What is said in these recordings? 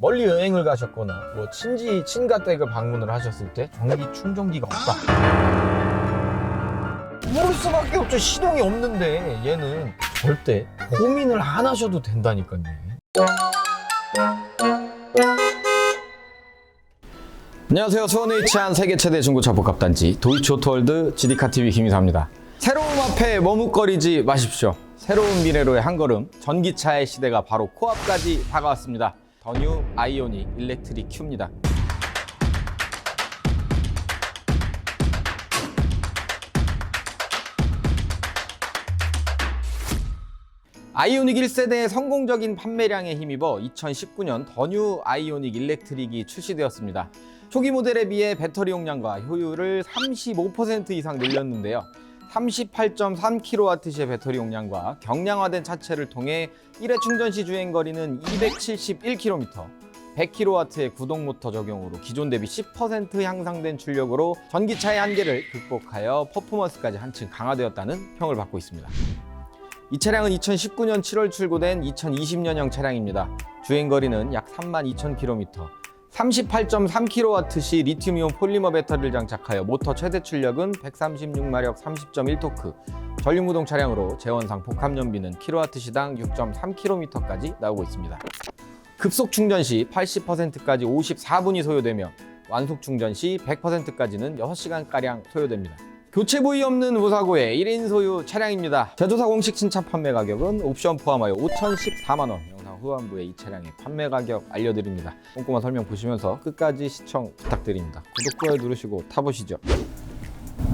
멀리 여행을 가셨거나 뭐 친지 친가 댁을 방문을 하셨을 때 전기 충전기가 없다. 모를 수밖에 없죠. 시동이 없는데 얘는 절대 고민을 안 하셔도 된다니까요. 안녕하세요. 수원에 위치한 세계 최대 중고차 복합단지 도이치 오토월드 GD카TV 김희사입니다. 새로운 앞에 머뭇거리지 마십시오. 새로운 미래로의 한 걸음, 전기차의 시대가 바로 코앞까지 다가왔습니다. 더뉴 아이오닉 일렉트릭 큐입니다. 아이오닉 1세대의 성공적인 판매량에 힘입어 2019년 더뉴 아이오닉 일렉트릭이 출시되었습니다. 초기 모델에 비해 배터리 용량과 효율을 35% 이상 늘렸는데요. 38.3kWh의 배터리 용량과 경량화된 차체를 통해 1회 충전 시 주행 거리는 271km, 100kW의 구동 모터 적용으로 기존 대비 10% 향상된 출력으로 전기차의 한계를 극복하여 퍼포먼스까지 한층 강화되었다는 평을 받고 있습니다. 이 차량은 2019년 7월 출고된 2020년형 차량입니다. 주행 거리는 약 32,000km. 38.3kWh 리튬이온 폴리머 배터리를 장착하여 모터 최대 출력은 136마력 30.1토크. 전륜구동 차량으로 재원상 복합 연비는 kWh당 6.3km까지 나오고 있습니다. 급속 충전 시 80%까지 54분이 소요되며 완속 충전 시 100%까지는 6시간가량 소요됩니다. 교체 부위 없는 무사고의 1인 소유 차량입니다. 제조사 공식 신차 판매 가격은 옵션 포함하여 5,014만 원. 후반부에 이 차량의 판매 가격 알려드립니다. 꼼꼼한 설명 보시면서 끝까지 시청 부탁드립니다. 구독, 좋아요 누르시고 타보시죠.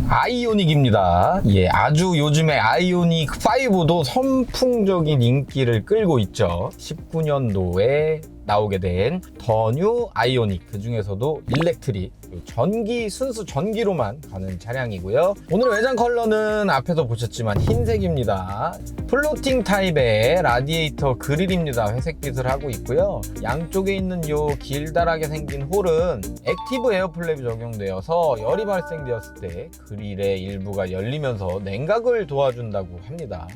아이오닉입니다. 예, 아주 요즘에 아이오닉 5도 선풍적인 인기를 끌고 있죠. 19년도에 나오게 된 더뉴 아이오닉 그 중에서도 일렉트릭 전기 순수 전기로만 가는 차량이고요. 오늘 외장 컬러는 앞에서 보셨지만 흰색입니다. 플로팅 타입의 라디에이터 그릴입니다. 회색빛을 하고 있고요. 양쪽에 있는 요 길다랗게 생긴 홀은 액티브 에어플랩이 적용되어서 열이 발생되었을 때 그릴의 일부가 열리면서 냉각을 도와준다고 합니다.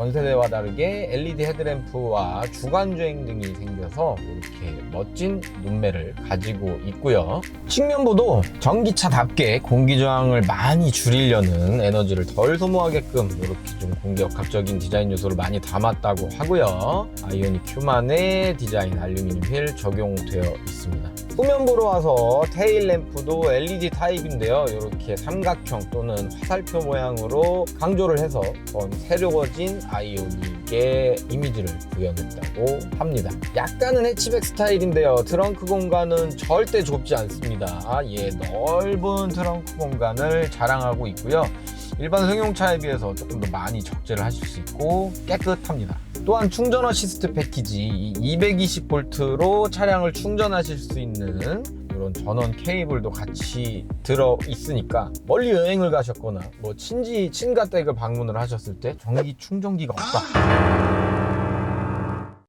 전세대와 다르게 LED 헤드램프와 주간주행 등이 생겨서 이렇게 멋진 눈매를 가지고 있고요. 측면부도 전기차답게 공기저항을 많이 줄이려는 에너지를 덜 소모하게끔 이렇게 좀 공격학적인 디자인 요소를 많이 담았다고 하고요. 아이오닉 큐만의 디자인 알루미늄 휠 적용되어 있습니다. 후면부로 와서 테일 램프도 LED 타입인데요. 이렇게 삼각형 또는 화살표 모양으로 강조를 해서 더 새로워진 아이오닉의 이미지를 구현했다고 합니다. 약간은 해치백 스타일인데요. 트렁크 공간은 절대 좁지 않습니다. 아, 예, 넓은 트렁크 공간을 자랑하고 있고요. 일반 승용차에 비해서 조금 더 많이 적재를 하실 수 있고 깨끗합니다. 또한 충전 어시스트 패키지 220V로 차량을 충전하실 수 있는 이런 전원 케이블도 같이 들어 있으니까 멀리 여행을 가셨거나 뭐 친지 친가 댁을 방문을 하셨을 때 전기 충전기가 없다.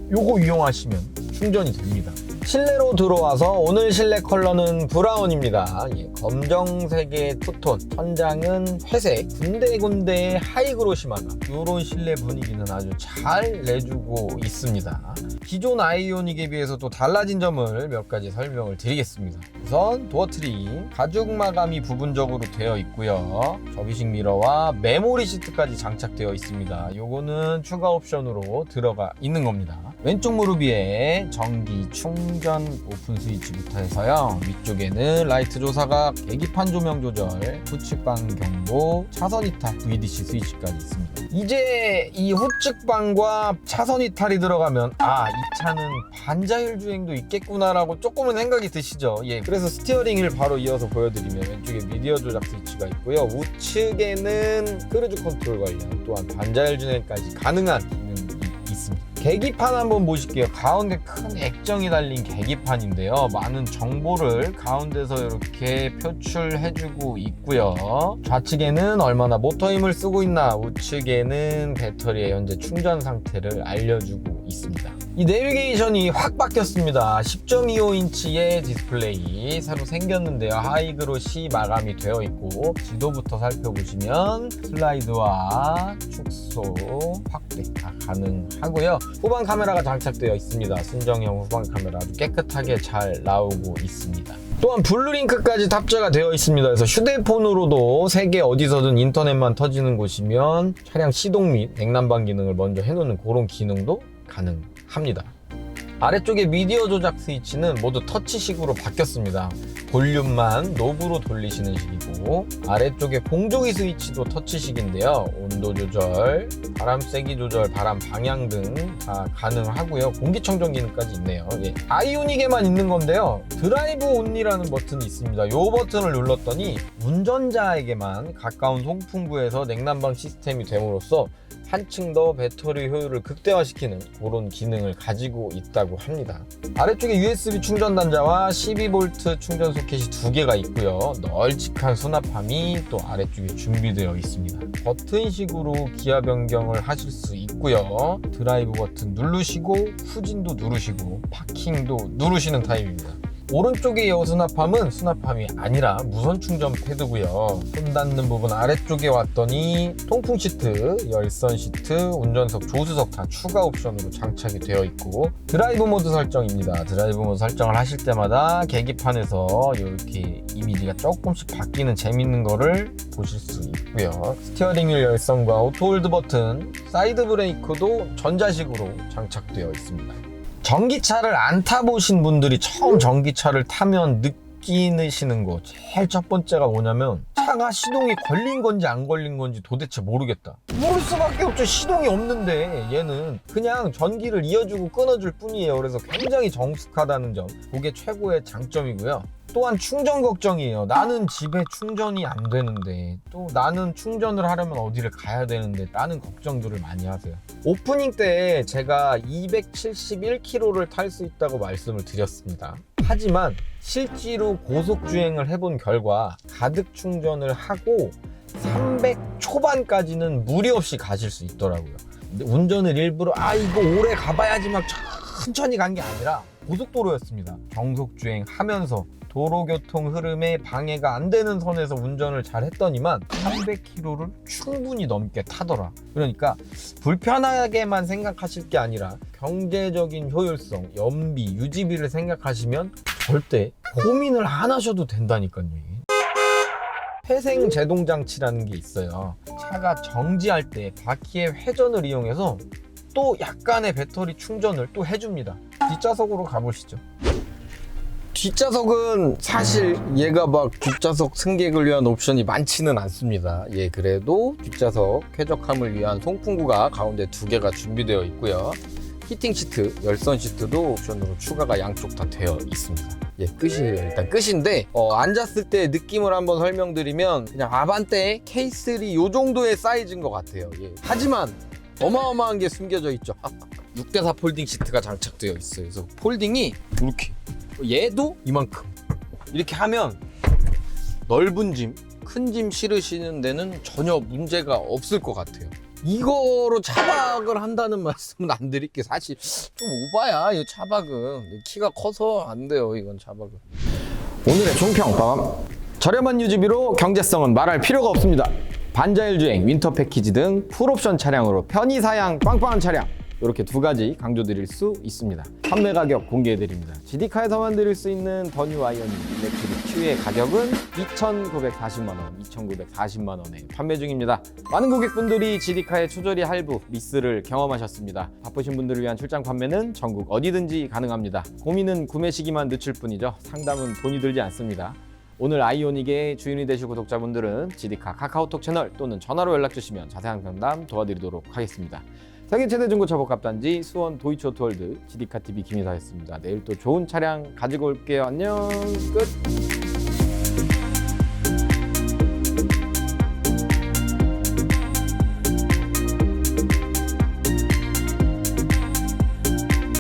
요거 이용하시면 충전이 됩니다. 실내로 들어와서 오늘 실내 컬러는 브라운입니다. 예, 검정색의 투톤, 천장은 회색, 군데군데 하이그로시마가 이런 실내 분위기는 아주 잘 내주고 있습니다. 기존 아이오닉에 비해서 또 달라진 점을 몇 가지 설명을 드리겠습니다. 우선 도어 트림, 가죽 마감이 부분적으로 되어 있고요. 접이식 미러와 메모리 시트까지 장착되어 있습니다. 요거는 추가 옵션으로 들어가 있는 겁니다. 왼쪽 무릎 위에 전기 충전 오픈 스위치부터 해서요. 위쪽에는 라이트 조사각, 계기판 조명 조절, 후측방 경보, 차선 이탈, VDC 스위치까지 있습니다. 이제 이 후측방과 차선 이탈이 들어가면 아, 이 차는 반자율 주행도 있겠구나라고 조금은 생각이 드시죠. 예. 그래서 스티어링 을 바로 이어서 보여드리면 왼쪽에 미디어 조작 스위치가 있고요. 우측에는 크루즈 컨트롤 관련 또한 반자율 주행까지 가능한. 계기판 한번 보실게요. 가운데 큰 액정이 달린 계기판인데요. 많은 정보를 가운데서 이렇게 표출해주고 있고요. 좌측에는 얼마나 모터 힘을 쓰고 있나, 우측에는 배터리의 현재 충전 상태를 알려주고 있습니다. 이 내비게이션이 확 바뀌었습니다. 10.25인치의 디스플레이 새로 생겼는데요. 하이그로시 마감이 되어 있고 지도부터 살펴보시면 슬라이드와 축소, 확대 다 가능하고요. 후방 카메라가 장착되어 있습니다. 순정형 후방 카메라 아주 깨끗하게 잘 나오고 있습니다. 또한 블루링크까지 탑재가 되어 있습니다. 그래서 휴대폰으로도 세계 어디서든 인터넷만 터지는 곳이면 차량 시동 및 냉난방 기능을 먼저 해놓는 그런 기능도 가능 합니다. 아래쪽에 미디어 조작 스위치는 모두 터치식으로 바뀌었습니다. 볼륨만 노브로 돌리시는 식이고 아래쪽에 공조기 스위치도 터치식인데요. 온도 조절, 바람 세기 조절, 바람 방향 등 다 가능하고요. 공기청정 기능까지 있네요. 예. 아이오닉에만 있는 건데요. 드라이브 온리라는 버튼이 있습니다. 이 버튼을 눌렀더니 운전자에게만 가까운 송풍구에서 냉난방 시스템이 됨으로써 한층 더 배터리 효율을 극대화시키는 그런 기능을 가지고 있다고 합니다. 아래쪽에 USB 충전 단자와 12V 충전 소켓이 두 개가 있고요. 널찍한 수납함이 또 아래쪽에 준비되어 있습니다. 버튼식으로 기아 변경을 하실 수 있고요. 드라이브 버튼 누르시고 후진도 누르시고 파킹도 누르시는 타입입니다. 오른쪽에 이 수납함은 수납함이 아니라 무선 충전 패드고요. 손 닿는 부분 아래쪽에 왔더니 통풍 시트, 열선 시트, 운전석, 조수석 다 추가 옵션으로 장착이 되어 있고 드라이브 모드 설정입니다. 드라이브 모드 설정을 하실 때마다 계기판에서 이렇게 이미지가 조금씩 바뀌는 재밌는 거를 보실 수 있고요. 스티어링 휠 열선과 오토홀드 버튼, 사이드 브레이크도 전자식으로 장착되어 있습니다. 전기차를 안 타보신 분들이 처음 전기차를 타면 느끼시는 거 제일 첫 번째가 뭐냐면 차가 시동이 걸린 건지 안 걸린 건지 도대체 모르겠다. 모를 수밖에 없죠. 시동이 없는데 얘는 그냥 전기를 이어주고 끊어줄 뿐이에요. 그래서 굉장히 정숙하다는 점. 그게 최고의 장점이고요 또한 충전 걱정이에요. 나는 집에 충전이 안 되는데 또 나는 충전을 하려면 어디를 가야 되는데 라는 걱정들을 많이 하세요. 오프닝 때 제가 271km를 탈 수 있다고 말씀을 드렸습니다. 하지만 실제로 고속 주행을 해본 결과 가득 충전을 하고 300 초반까지는 무리 없이 가실 수 있더라고요. 운전을 일부러 아 이거 오래 가봐야지 막 천천히 간 게 아니라 고속도로였습니다. 정속 주행하면서 도로교통 흐름에 방해가 안 되는 선에서 운전을 잘 했더니만 300km를 충분히 넘게 타더라. 그러니까 불편하게만 생각하실 게 아니라 경제적인 효율성, 연비, 유지비를 생각하시면 절대 고민을 안 하셔도 된다니까요. 회생 제동 장치라는 게 있어요. 차가 정지할 때 바퀴의 회전을 이용해서 또 약간의 배터리 충전을 또 해줍니다. 뒷좌석으로 가보시죠. 뒷좌석은 사실 얘가 막 뒷좌석 승객을 위한 옵션이 많지는 않습니다. 예, 그래도 뒷좌석 쾌적함을 위한 송풍구가 가운데 두 개가 준비되어 있고요. 히팅 시트, 열선 시트도 옵션으로 추가가 양쪽 다 되어 있습니다. 예, 끝이에요. 일단 끝인데 어, 앉았을 때 느낌을 한번 설명드리면 그냥 아반떼 K3 요 정도의 사이즈인 것 같아요. 예. 하지만 어마어마한 게 숨겨져 있죠. 6대4 폴딩 시트가 장착되어 있어요. 그래서 폴딩이 이렇게. 얘도 이만큼. 이렇게 하면 넓은 짐, 큰 짐 실으시는 데는 전혀 문제가 없을 것 같아요. 이거로 차박을 한다는 말씀은 안 드릴 게 사실 좀 오바야 이 차박은. 키가 커서 안 돼요 이건 차박은. 오늘의 총평 저렴한 유지비로 경제성은 말할 필요가 없습니다 반자율 주행, 윈터 패키지 등 풀옵션 차량으로 편의 사양 빵빵한 차량 이렇게 두 가지 강조드릴 수 있습니다. 판매 가격 공개해드립니다. GD카에서만 드릴 수 있는 더뉴 아이언 일렉트릭 Q의 가격은 2,940만 원, 2,940만 원에 판매 중입니다. 많은 고객분들이 GD카의 초저리 할부, 리스를 경험하셨습니다. 바쁘신 분들을 위한 출장 판매는 전국 어디든지 가능합니다. 고민은 구매 시기만 늦출 뿐이죠. 상담은 돈이 들지 않습니다. 오늘 아이오닉의 주인이 되실 구독자분들은 GD카 카카오톡 채널 또는 전화로 연락 주시면 자세한 상담 도와드리도록 하겠습니다. 세계 최대 중고차 복합단지 수원 도이치오토월드 GD카 TV 김희사였습니다. 내일 또 좋은 차량 가지고 올게요. 안녕 끝.